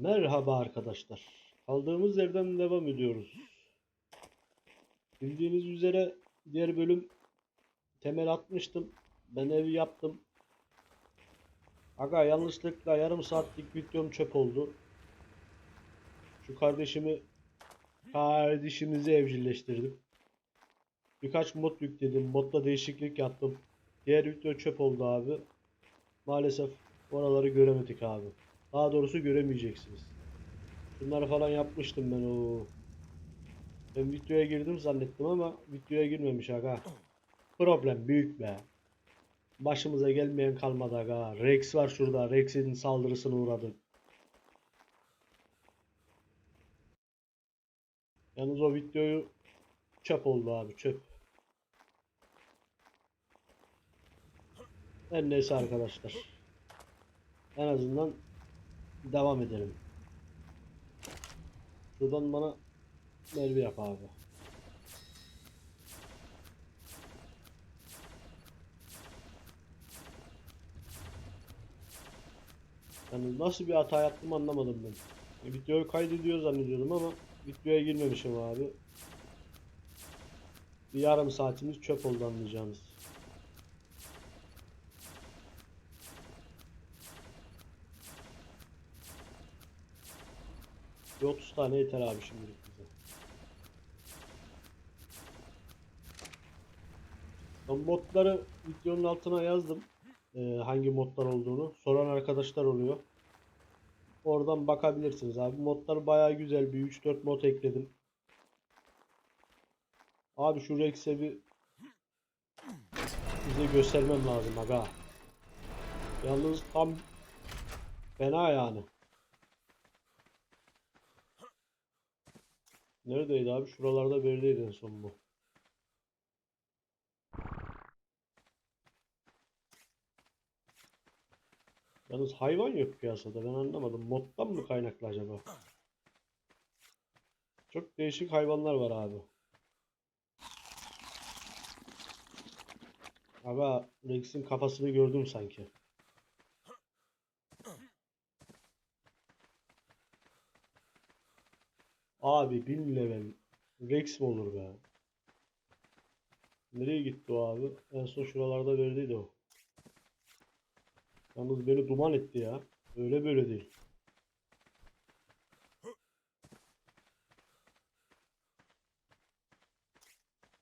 Merhaba arkadaşlar. Kaldığımız yerden devam ediyoruz. Bildiğiniz üzere diğer bölüm temel atmıştım. Ben evi yaptım. Aga yanlışlıkla yarım saatlik videom çöp oldu. Şu kardeşimi kardeşimizi evcilleştirdim. Birkaç mod yükledim. Modda değişiklik yaptım. Diğer video çöp oldu abi. Maalesef oraları göremedik abi. Daha doğrusu göremeyeceksiniz. Bunları falan yapmıştım ben o. Ben videoya girdim zannettim ama videoya girmemiş aga. Problem büyük be. Başımıza gelmeyen kalmadı aga. Rex var şurada. Rex'in saldırısına uğradık. Yalnız o videoyu çöp oldu abi çöp. Her neyse arkadaşlar. En azından devam edelim. Şuradan bana mermi yap abi. Yani nasıl bir hata yaptım anlamadım ben. E, Videoyu kaydediyor zannediyordum ama videoya girmemişim abi. Bir yarım saatimiz çöp oldu anlayacağınız. Bir 30 tane yeter abi şimdilik bize. Ben modları videonun altına yazdım. Ee, hangi modlar olduğunu. Soran arkadaşlar oluyor. Oradan bakabilirsiniz abi. Modlar bayağı güzel. Bir 3-4 mod ekledim. Abi şu Rex'e bir size göstermem lazım aga. Yalnız tam fena yani. Neredeydi abi? Şuralarda verideydi en son bu. Yalnız hayvan yok piyasada. Ben anlamadım. Moddan mı kaynaklı acaba? Çok değişik hayvanlar var abi. Aga Rex'in kafasını gördüm sanki. Abi 1000 level Rex mi olur be? Nereye gitti o abi? En son şuralarda verdiydi o. Yalnız beni duman etti ya. Öyle böyle değil.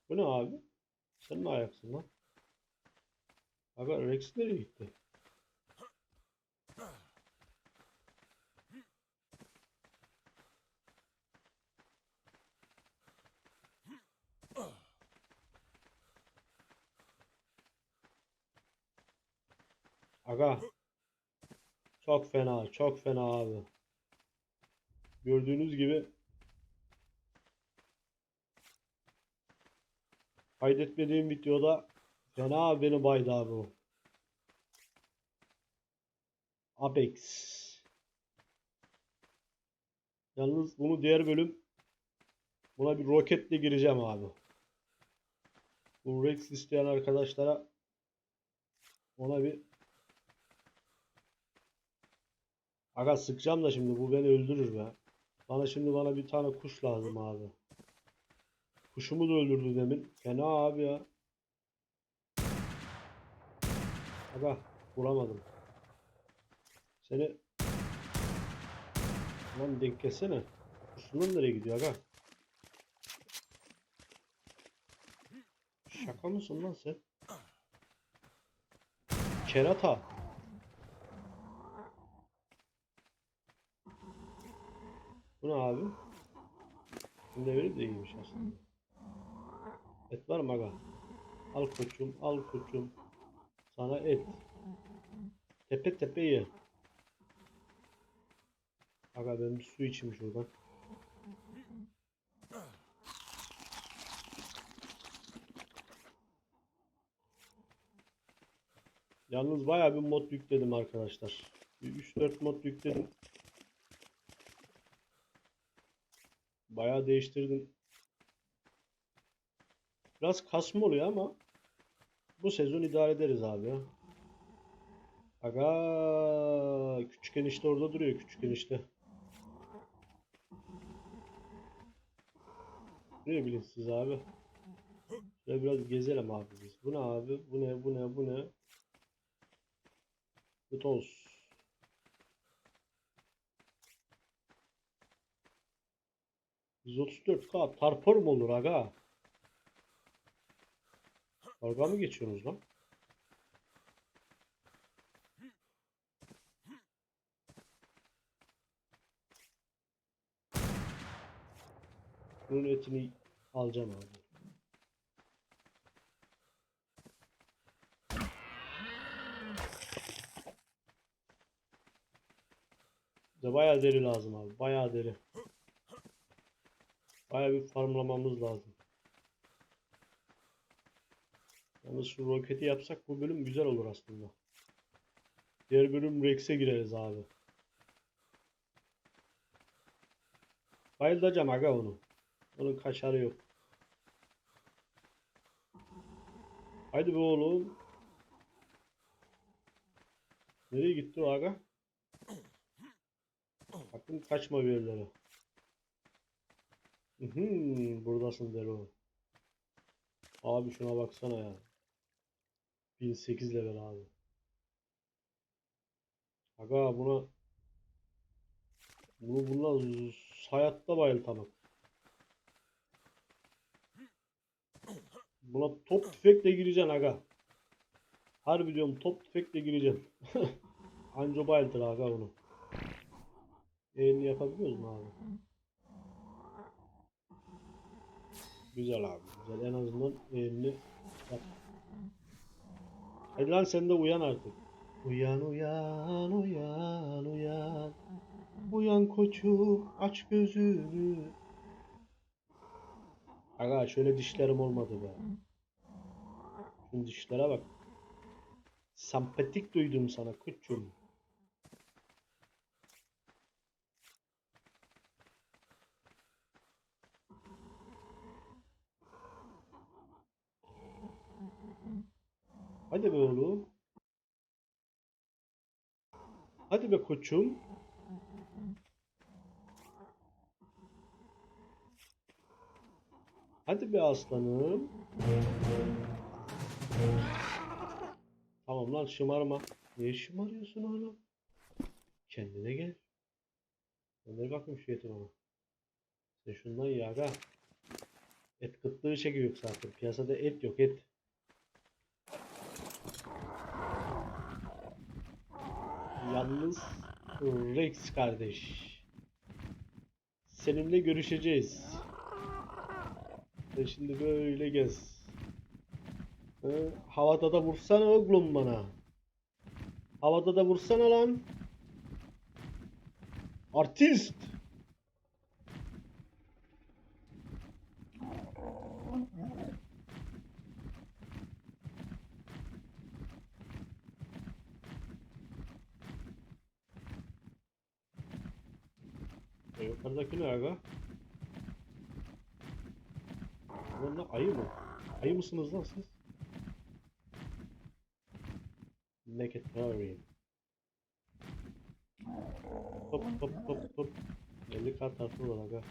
Bu ne abi? Sen ne ayaksın lan? Aga Rex nereye gitti? Aga. Çok fena, çok fena abi. Gördüğünüz gibi kaydetmediğim videoda fena beni baydı abi o. Apex. Yalnız bunu diğer bölüm buna bir roketle gireceğim abi. Bu Rex isteyen arkadaşlara ona bir Aga sıkacağım da şimdi bu beni öldürür be. Bana şimdi bana bir tane kuş lazım abi. Kuşumu da öldürdü demin. Fena abi ya. Aga vuramadım. Seni Lan denk gelsene. Kuşundan nereye gidiyor aga? Şaka mısın lan sen? Kerata. Bu ne abi? Şimdi verip de iyiymiş aslında. Et var mı aga? Al koçum, al koçum. Sana et. Tepe tepe ye. Aga ben bir su içeyim şuradan. Yalnız bayağı bir mod yükledim arkadaşlar. Bir 3-4 mod yükledim. Bayağı değiştirdim. Biraz kasma oluyor ama bu sezon idare ederiz abi. ya. Aga küçük enişte orada duruyor küçük enişte. Ne bilin abi. Şöyle biraz gezelim abi biz. Bu ne abi? Bu ne? Bu ne? Bu ne? Kötü olsun. 134k tarpor mu olur aga? Dalga mı geçiyorsunuz lan? Bunun etini alacağım abi. Bize bayağı deri lazım abi. Bayağı deri. Bayağı bir farmlamamız lazım. Yalnız şu roketi yapsak bu bölüm güzel olur aslında. Diğer bölüm Rex'e gireriz abi. Bayılacağım aga onu. Onun kaşarı yok. Haydi be oğlum. Nereye gitti o aga? Bakın kaçma bir yerlere. Buradasın Dero. Abi şuna baksana ya. 1008 level abi. Aga buna bunu bununla hayatta bayıltamam. Buna top tüfekle gireceksin aga. Harbi diyorum top tüfekle gireceksin. Anca bayıltır aga onu. Elini yapabiliyoruz mu abi? Güzel abi güzel. En azından elini yap. Hadi lan sen de uyan artık. Uyan uyan uyan uyan. Uyan koçum aç gözünü. Aga şöyle dişlerim olmadı be. Şu dişlere bak. Sempatik duydum sana koçum. Hadi be oğlum. Hadi be koçum. Hadi be aslanım. Tamam lan şımarma. Niye şımarıyorsun oğlum? Kendine gel. Gönder bakayım şu eti bana. Sen şundan ye aga. Et kıtlığı çekiyor zaten. Piyasada et yok et. Yalnız Rex kardeş. Seninle görüşeceğiz. Sen şimdi böyle gez. Havada da vursana oğlum bana. Havada da vursana lan. Artist. E, yukarıdaki ne aga? Bunlar ayı mı? Ayı mısınız lan siz? Necatarian. Hop hop hop hop. 50 kart artı var aga.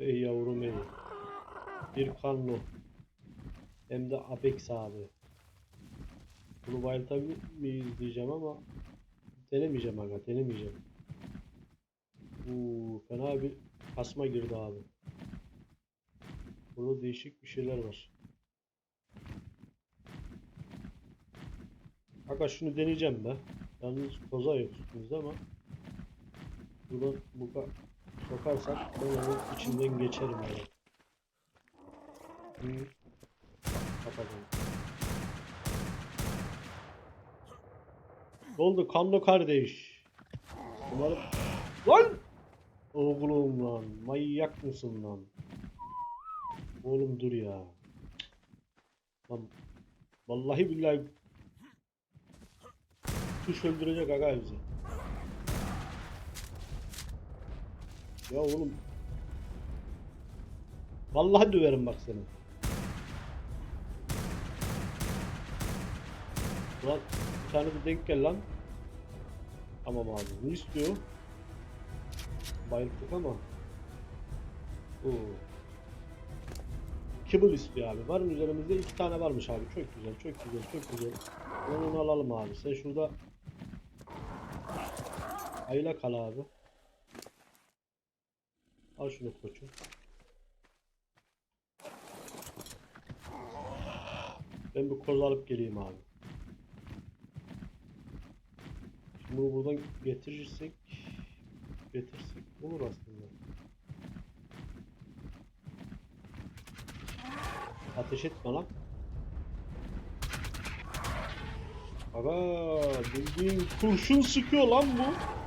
Ey yavrum ey. Bir kanlı. Hem de Apex abi. Bunu bayıltabilir miyiz diyeceğim ama denemeyeceğim aga denemeyeceğim. Uuu fena bir kasma girdi abi. Burada değişik bir şeyler var. Aga şunu deneyeceğim be. Yalnız koza yok üstümüzde ama buradan bu kadar sokarsak ben onun içinden geçerim yani. Hı. Kapatalım. Ne oldu kanlı kardeş? Umarım... Lan! Oğlum lan manyak mısın lan? Oğlum dur ya. Lan vallahi billahi kuş öldürecek aga bizi. Ya oğlum Vallahi döverim bak seni. Ulan bir tane de denk gel lan. Tamam abi. Ne istiyor? Bayıldık ama. Oo. Kibble istiyor abi. Var mı üzerimizde? iki tane varmış abi. Çok güzel, çok güzel, çok güzel. Onu, alalım abi. Sen şurada ayla kal abi. Al şunu koçum. Ben bir koz alıp geleyim abi. Şimdi bunu buradan getirirsek getirsek olur aslında. Ateş etme lan. Aga bildiğin kurşun sıkıyor lan bu.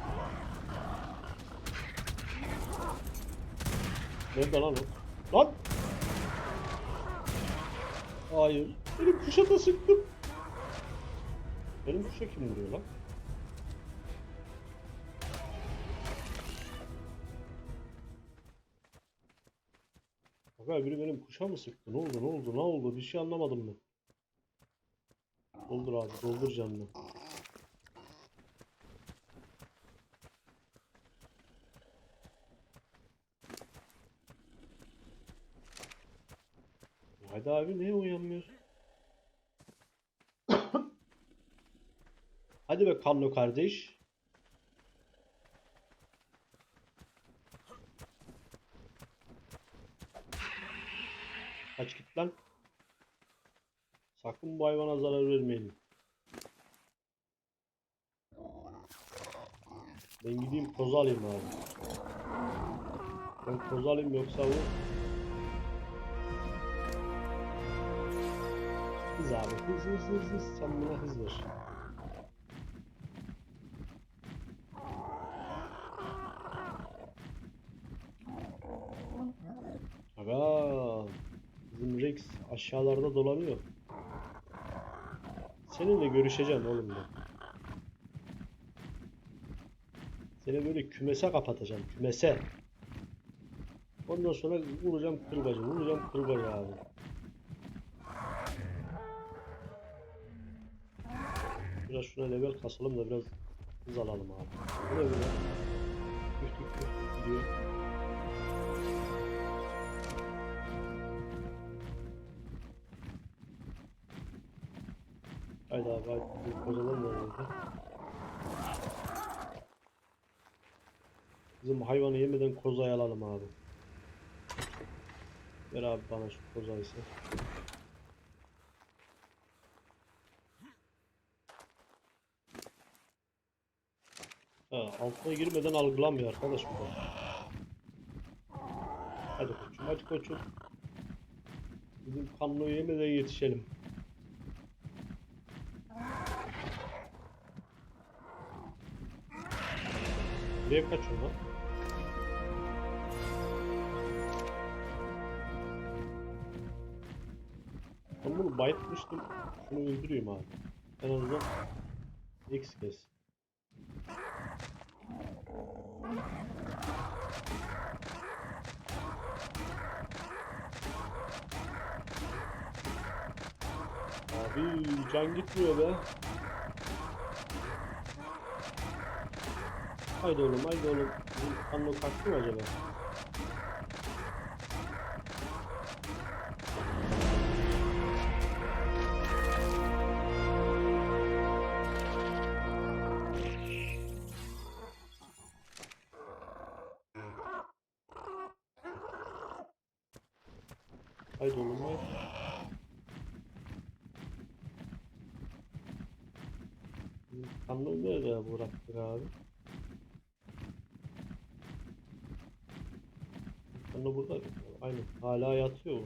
Nerede lan o? Lan! Hayır. Benim kuşa da sıktım. Benim kuşa kim vuruyor lan? Aga biri benim kuşa mı sıktı? Ne oldu? Ne oldu? Ne oldu? Bir şey anlamadım ben. Doldur abi, doldur canını. Hadi abi niye uyanmıyorsun? Hadi be Kanlo kardeş. Kaç git lan. Sakın bu hayvana zarar vermeyin. Ben gideyim koz alayım abi. Ben koz alayım yoksa bu Hız abi hız hız hız hız sen buna hız ver. Aga bizim Rex aşağılarda dolanıyor. Seninle görüşeceğim oğlum ben. Seni böyle kümese kapatacağım kümese. Ondan sonra vuracağım kırbacı vuracağım kırbacı abi. Biraz şuna level kasalım da biraz hız alalım abi. Bu ne böyle? Küf küf küf gidiyor. Haydi abi haydi. Kozalım da orada. Bizim hayvanı yemeden kozayı alalım abi. Ver abi bana şu kozayı altına girmeden algılamıyor arkadaş bu. Hadi koçum, hadi koçum. Bizim kanloyu yemeden yetişelim. Nereye kaçıyor lan? Ben bunu bayıtmıştım. Şunu öldüreyim abi. En azından X kez. Abi can gitmiyor be. Haydi oğlum haydi oğlum. Kanlı kaçtı mı acaba? Bizim Kanlı nerede bıraktık abi? Kanlı burada. Aynen. Hala yatıyor bu.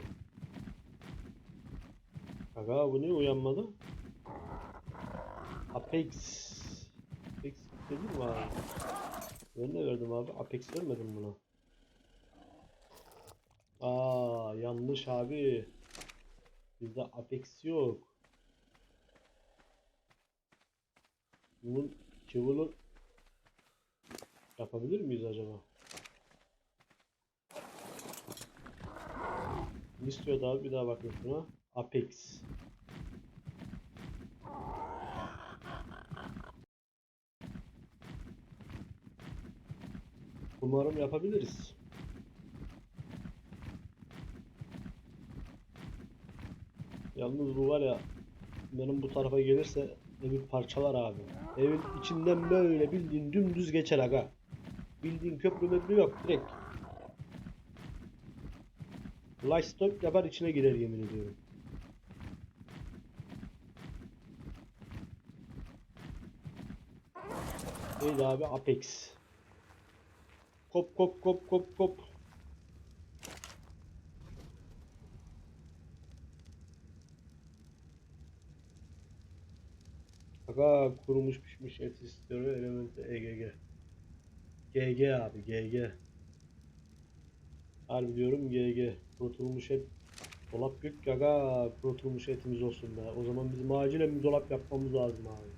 Bu niye uyanmadı? Apex. Apex dedim mi abi? Ben ne verdim abi? Apex vermedim buna. Aa yanlış abi. Bizde Apex yok. Bunun Kıvıl'ın yapabilir miyiz acaba? Ne istiyordu abi? Bir daha bakın şuna. Apex. Umarım yapabiliriz. Yalnız bu var ya benim bu tarafa gelirse evi parçalar abi. Evin içinden böyle bildiğin dümdüz geçer aga. Bildiğin köprü möprü yok direkt. Livestock yapar içine girer yemin ediyorum. Neydi abi Apex. Kop kop kop kop kop. Aga kurumuş pişmiş et istiyor element EGG. GG abi GG. Harbi diyorum GG. Kurutulmuş et. Dolap yok ki aga kurutulmuş etimiz olsun be. O zaman bizim acilen bir dolap yapmamız lazım abi.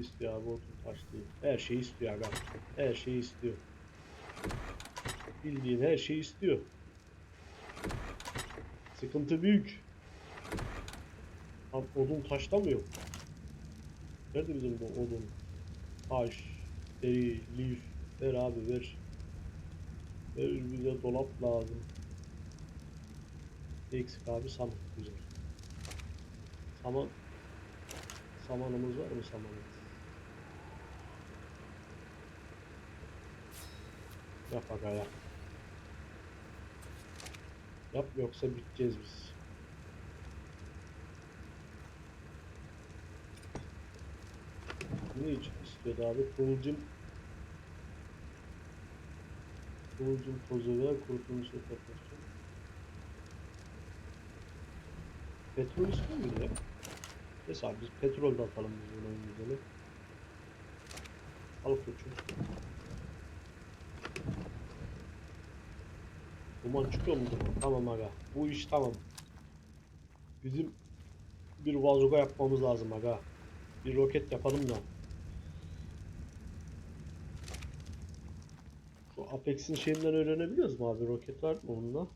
İstiyor abi odun taş değil. Her şeyi istiyor aga. Her şeyi istiyor. Bildiğin her şeyi istiyor. Sıkıntı büyük. Abi odun taşta mı yok? Nerede bizim bu odun? Taş, deri, lif. Ver abi ver. Ver bize dolap lazım. Eksik abi saman. Güzel. Saman. Samanımız var mı samanımız? Yap yap. Yap yoksa biteceğiz biz. Ne için istiyordu abi? Kıvılcım Kıvılcım tozu ve kurutulmuş et yapıyorsun. Petrol istiyor muydu ya? Neyse abi biz petrol de atalım biz buna güzeli. Al koçum. Duman çıkıyor mu? Tamam aga. Bu iş tamam. Bizim bir vazoga yapmamız lazım aga. Bir roket yapalım da. Şu Apex'in şeyinden öğrenebiliyoruz mu abi? Roket var mı onunla?